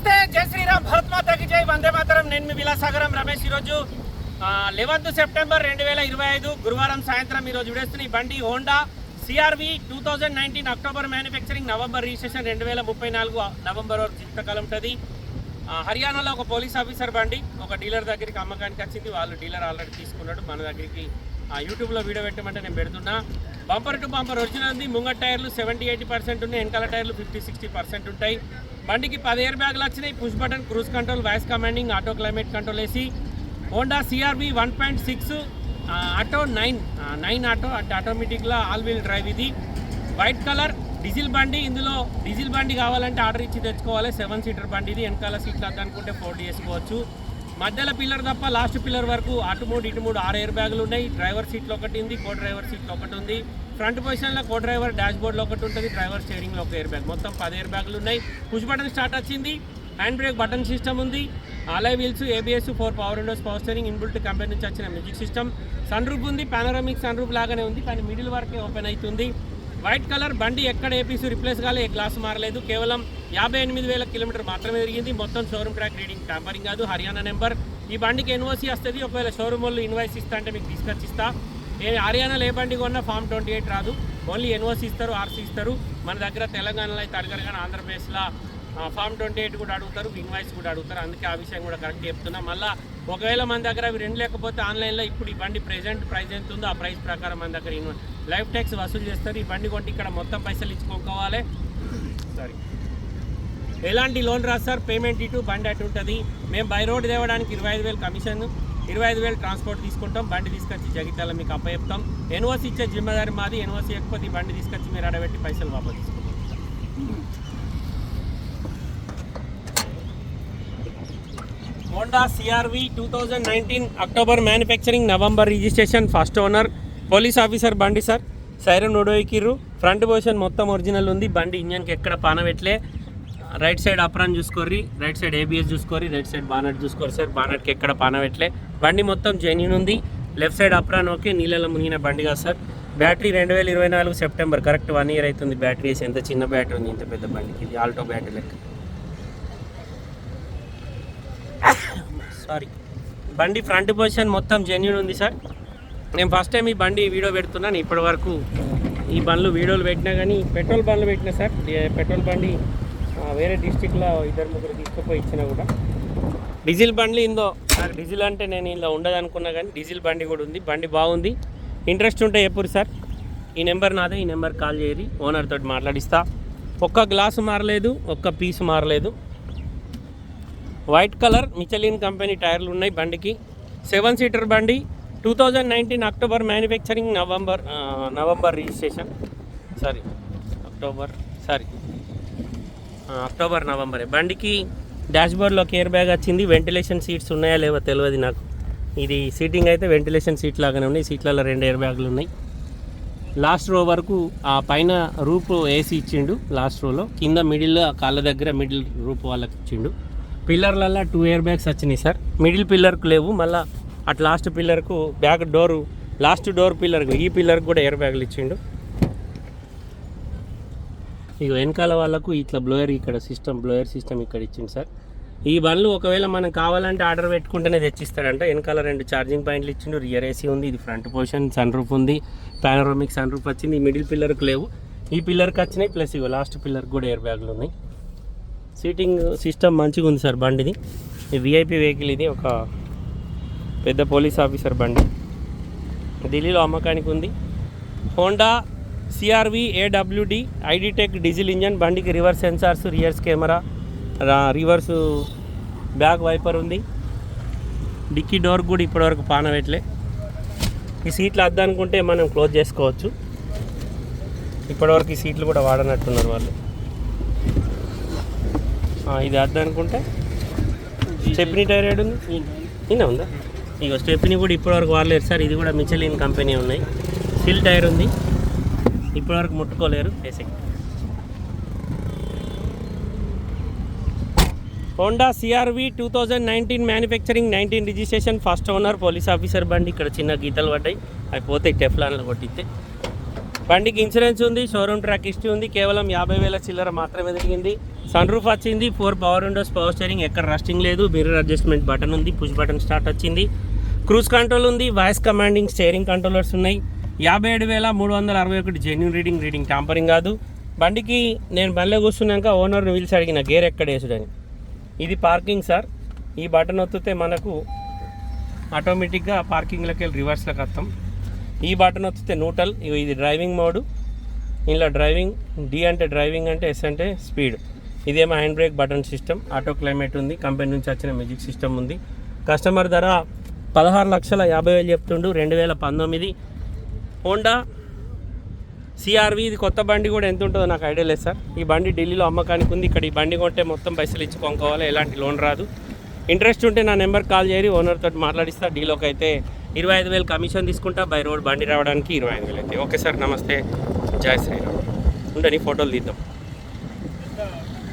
నమస్తే జై శ్రీరామ్ భరత్ మాతాకి జై వందే మాతరం. నేను మీ విలాసాగరం రమేష్. ఈరోజు లెవెన్త్ సెప్టెంబర్ రెండు వేల ఇరవై ఐదు గురువారం సాయంత్రం ఈరోజు విడేస్తున్న ఈ బండి Honda CRV two thousand nineteen October manufacturing November registration రెండు వేల ముప్పై నాలుగు నవంబర్ వరకు జీవితకాలం ఉంటుంది. హర్యానాలో ఒక పోలీస్ ఆఫీసర్ బండి ఒక డీలర్ దగ్గరికి అమ్మకానికి వచ్చింది. వాళ్ళు డీలర్ ఆల్రెడీ తీసుకున్నాడు. మన దగ్గరికి యూట్యూబ్లో వీడియో పెట్టమంటే నేను పెడుతున్నా. బంపర్ టు బంపర్ ఒరిజినల్ ఉంది. ముంగ టైర్లు సెవెంటీ ఎయిటీ పర్సెంట్ ఉన్నాయి. వెనకాల టైర్లు ఫిఫ్టీ సిక్స్టీ పర్సెంట్ ఉంటాయి. బండికి పది ఎయిర్ బ్యాగులు వచ్చినాయి. Push button cruise control voice commanding auto climate control వేసి. Honda CRV one point six auto nine nine auto అంటే ఆటోమేటిక్గా ఆల్ వీల్ డ్రైవ్ ఇది. వైట్ కలర్ డీజిల్ బండి. ఇందులో డీజిల్ బండి కావాలంటే ఆర్డర్ ఇచ్చి తెచ్చుకోవాలి. సెవెన్ సీటర్ బండి ఇది. వెనకాల సీట్లు వద్దనుకుంటే ఫోర్డ్ చేసుకోవచ్చు మధ్యలో పిల్లర్ తప్ప లాస్ట్ పిల్లర్ వరకు అటు మూడు ఇటు మూడు ఆరు ఎయిర్ బ్యాగులు ఉన్నాయి. డ్రైవర్ సీట్లో ఒకటి ఉంది కో డ్రైవర్ సీట్లో ఒకటి ఉంది. ఫ్రంట్ పొజిషన్లో కో డ్రైవర్ డాష్ బోర్డ్లో ఒకటి ఉంటుంది డ్రైవర్ స్టీరింగ్లో ఒక ఎయిర్ బ్యాగ్ మొత్తం పది ఎయిర్ బ్యాగులు ఉన్నాయి. పుష్ బటన్ స్టార్ట్ వచ్చింది. హ్యాండ్ బ్రేక్ బటన్ సిస్టమ్ ఉంది. Alloy wheels ABS four power windows power steering inbuilt company నుంచి వచ్చిన మ్యూజిక్ సిస్టమ్ సన్ రూప్ ఉంది పానరామిక్ సన్ రూప్ లాగానే ఉంది కానీ మిడిల్ వరకే ఓపెన్ అవుతుంది. వైట్ కలర్ బండి ఎక్కడ ఏపీసీ రిప్లేస్ కాలే ఏ గ్లాస్ మారలేదు. కేవలం యాభై ఎనిమిది వేల కిలోమీటర్ మాత్రమే తిరిగింది. మొత్తం షోరూమ్ ట్రాక్ రీడింగ్ టాంపరింగ్ కాదు హర్యానా నెంబర్. ఈ బండికి ఎన్ఓసీ వస్తుంది. ఒకవేళ షోరూమ్ వాళ్ళు ఇన్వాయిస్ ఇస్తా అంటే మీకు తీసుకొచ్చి ఇస్తా. నేను హర్యానాలో ఏ బండి కొన్నా ఫామ్ ట్వంటీ ఎయిట్ రాదు. ఓన్లీ ఎన్ఓసీ ఇస్తారు ఆర్సీ ఇస్తారు. మన దగ్గర తెలంగాణలో అయితే అడగరు కానీ ఆంధ్రప్రదేశ్లో ఫామ్ ట్వంటీ ఎయిట్ కూడా అడుగుతారు ఇన్వాయిస్ కూడా అడుగుతారు. అందుకే ఆ విషయం కూడా కరెక్ట్ చెప్తున్నా. మళ్ళీ ఒకవేళ మన దగ్గర అవి రెండు లేకపోతే ఆన్లైన్లో ఇప్పుడు ఈ బండి ప్రెజెంట్ ప్రైస్ ఎంత ఉందో ఆ ప్రైస్ ప్రకారం మన దగ్గర లైఫ్ ట్యాక్స్ వసూలు చేస్తారు. ఈ బండి కొంటే ఇక్కడ మొత్తం పైసలు ఇచ్చుకోవాలి. సారీ ఎలాంటి లోన్ రాస్తారు పేమెంట్ ఇటు బండి అటు ఉంటుంది. మేము బై రోడ్ తేవడానికి ఇరవై ఐదు వేలు కమిషన్ ఇరవై ఐదు వేలు ట్రాన్స్పోర్ట్ తీసుకుంటాం. బండి తీసుకొచ్చి జగిత్యాల మీకు అప్పచెప్తాం. ఎన్ఓసి ఇచ్చే జిమ్మదారి మాది. ఎన్ఓసి ఎక్కువ బండి తీసుకొచ్చి మీరు అడబెట్టి పైసలు వాపస్ తీసుకుంటాం Honda CRV two thousand nineteen October manufacturing November registration first owner police officer బండి సార్. సైరన్ ఉడోయికిర్రు ఫ్రంట్ పొజిషన్ మొత్తం ఒరిజినల్ ఉంది. బండి ఇంజన్కి ఎక్కడ పానవెట్లే రైట్ సైడ్ అప్రాన్ చూసుకోర్రి. రైట్ సైడ్ ఏబిఎస్ చూసుకోరి రైట్ సైడ్ బానట్ చూసుకోరు సార్. బానట్కి ఎక్కడ పానవెట్లే బండి మొత్తం జెన్యున్ ఉంది. Left side apron okay. నీళ్ళలో మునిగిన బండి కాదు సార్. బ్యాటరీ రెండు వేల ఇరవై నాలుగు సెప్టెంబర్ కరెక్ట్ వన్ ఇయర్ అవుతుంది. బ్యాటరీస్ ఎంత చిన్న బ్యాటరీ ఉంది ఇంత పెద్ద బండికి. ఇది ఆల్టో బ్యాటరీ లెక్క. సారీ. బండి ఫ్రంట్ పొజిషన్ మొత్తం జెన్యున్ ఉంది సార్. నేను ఫస్ట్ టైం ఈ బండి వీడియో పెడుతున్నాను. ఇప్పటి వరకు ఈ బండ్లు వీడియోలు పెట్టినా కానీ పెట్రోల్ బండ్లు పెట్టినా సార్. పెట్రోల్ బండి వేరే డిస్టిక్లో ఇద్దరు ముగ్గురు తీసుకుపోయి ఇచ్చినా కూడా. డీజిల్ బండ్లు ఇందో సార్ డీజిల్ అంటే నేను ఇలా ఉండదు అనుకున్నా కానీ డీజిల్ బండి కూడా ఉంది. బండి బాగుంది. ఇంట్రెస్ట్ ఉంటే ఎప్పుడు సార్. ఈ నెంబర్ నాదే ఈ నెంబర్ కాల్ చేయరి ఓనర్ తోటి మాట్లాడిస్తా. ఒక్క గ్లాసు మారలేదు ఒక్క పీస్ మారలేదు. వైట్ కలర్ మిచలిన్ కంపెనీ టైర్లు ఉన్నాయి బండికి. సెవెన్ సీటర్ బండి two thousand nineteen October manufacturing November November registration. Sorry October sorry. October November. బండికి డాష్బోర్డ్లో కేర్ బ్యాగ్ వచ్చింది. వెంటిలేషన్ సీట్స్ ఉన్నాయా లేవో తెలియదు నాకు. ఇది సీటింగ్ అయితే వెంటిలేషన్ సీట్ లాగానే ఉన్నాయి. సీట్లలో రెండు ఎయిర్ బ్యాగులు ఉన్నాయి. లాస్ట్ రో వరకు ఆ పైన రూప్ ఏసీ ఇచ్చిండు. లాస్ట్ రోలో. కింద మిడిల్ కాళ్ళ దగ్గర మిడిల్ రూప్ వాళ్ళకి ఇచ్చిండు. పిల్లర్లల్లో టూ ఇయర్ బ్యాగ్స్ వచ్చినాయి సార్. మిడిల్ పిల్లర్కు లేవు మళ్ళీ అటు లాస్ట్ పిల్లర్కు బ్యాక్ డోరు లాస్ట్ డోర్ పిల్లర్కు ఈ పిల్లర్కి కూడా ఎయిర్ బ్యాగులు ఇచ్చిండు. ఇక వెనకాల వాళ్ళకు ఇట్లా బ్లోయర్ ఇక్కడ సిస్టమ్ బ్లోయర్ సిస్టమ్ ఇక్కడ ఇచ్చింది సార్. ఈ బండ్లు ఒకవేళ మనం కావాలంటే ఆర్డర్ పెట్టుకుంటేనే తెచ్చిస్తాడంట. వెనకాల రెండు ఛార్జింగ్ పాయింట్లు ఇచ్చిండు రియర్ ఏసీ ఉంది ఇది ఫ్రంట్ పొజిషన్ సన్ రూఫ్ ఉంది పానరోమిక్ సన్ రూఫ్ వచ్చింది ఈ మిడిల్ పిల్లర్కు లేవు. ఈ పిల్లర్కి వచ్చినాయి ప్లస్ ఇగో లాస్ట్ పిల్లర్కి కూడా ఎయిర్ బ్యాగులు ఉన్నాయి. సీటింగ్ సిస్టమ్ మంచిగా ఉంది సార్ బండిది. ఈ విఐపి వెహికల్ ఇది ఒక పెద్ద పోలీస్ ఆఫీసర్ బండి. ఢిల్లీలో అమ్మకానికి ఉంది. Honda CRV AWD iDTEC diesel engine బండికి reverse sensors rears camera reverse back wiper ఉంది. డిక్కీ డోర్ కూడా ఇప్పటివరకు పానవెట్లే ఈ సీట్లు అద్దనుకుంటే మనం క్లోజ్ చేసుకోవచ్చు. ఇప్పటివరకు ఈ సీట్లు కూడా వాడనట్టున్నారు వాళ్ళు. ఇది వద్దనుకుంటే స్టెప్ని టైర్ ఏడు ఉంది? ఇన్న ఉందా? ఇక స్టెప్ని కూడా ఇప్పటివరకు వాడలేరు సార్. ఇది కూడా మిచలిన్ కంపెనీ ఉన్నాయి. సిల్ టైర్ ఉంది. ఇప్పటివరకు ముట్టుకోలేరు. Basic Honda CRV two thousand nineteen manufacturing nineteen registration first owner police officer బండి. ఇక్కడ చిన్న గీతలు పడ్డాయి. అవి పోతే టెఫ్లాన్లు కొట్టిస్తే బండికి ఇన్సూరెన్స్ ఉంది షోరూమ్ ట్రాక్ హిస్టరీ ఉంది. కేవలం యాభై వేల చిల్లర మాత్రమే తిరిగింది. సన్ రూఫ్ వచ్చింది four power windows power steering ఎక్కడ రస్టింగ్ లేదు మిర్రర్ అడ్జస్ట్మెంట్ బటన్ ఉంది పుష్ బటన్ స్టార్ట్ వచ్చింది. క్రూజ్ కంట్రోల్ ఉంది వాయిస్ కమాండింగ్ స్టీరింగ్ కంట్రోలర్స్ ఉన్నాయి. యాభై ఏడు వేల మూడు వందల అరవై ఒకటి జెన్యున్ రీడింగ్ రీడింగ్ టాంపరింగ్ కాదు. బండికి నేను బండిలో కూర్చున్నాక ఓనర్ని పిలిచి అడిగిన గేర్ ఎక్కడ వేసుడని? ఇది పార్కింగ్ సార్ ఈ బటన్ ఒత్తితే మనకు ఆటోమేటిక్గా పార్కింగ్లోకి వెళ్ళి రివర్స్లోకి వస్తాం. ఈ బటన్ వస్తే న్యూటల్ ఇది డ్రైవింగ్ మోడు ఇందులో డ్రైవింగ్ డి అంటే డ్రైవింగ్ అంటే ఎస్ అంటే స్పీడ్ ఇదేమో hand brake button system. Auto climate ఉంది. కంపెనీ నుంచి వచ్చిన మ్యూజిక్ సిస్టమ్ ఉంది. కస్టమర్ ధర పదహారు లక్షల యాభై వేలు చెప్తుండు. రెండు వేల పంతొమ్మిది హోండా సిఆర్వి ఇది కొత్త బండి కూడా ఎంత ఉంటుందో నాకు ఐడియా లేదు సార్. ఈ బండి ఢిల్లీలో అమ్మకానికి ఉంది. ఇక్కడ ఈ బండి కొంటే మొత్తం పైసలు ఇచ్చి కొనుక్కోవాలి. ఎలాంటి లోన్ రాదు. ఇంట్రెస్ట్ ఉంటే నా నెంబర్ కాల్ చేయరు ఓనర్తో మాట్లాడిస్తా. డీలోకి అయితే ఇరవై ఐదు వేలు కమిషన్ తీసుకుంటా. బై రోడ్ బండి రావడానికి ఇరవై ఐదు వేలు అయితే. Okay sir. నమస్తే. జయ శ్రీరామ్. ఉంటే నీ ఫోటోలు తీద్దాం.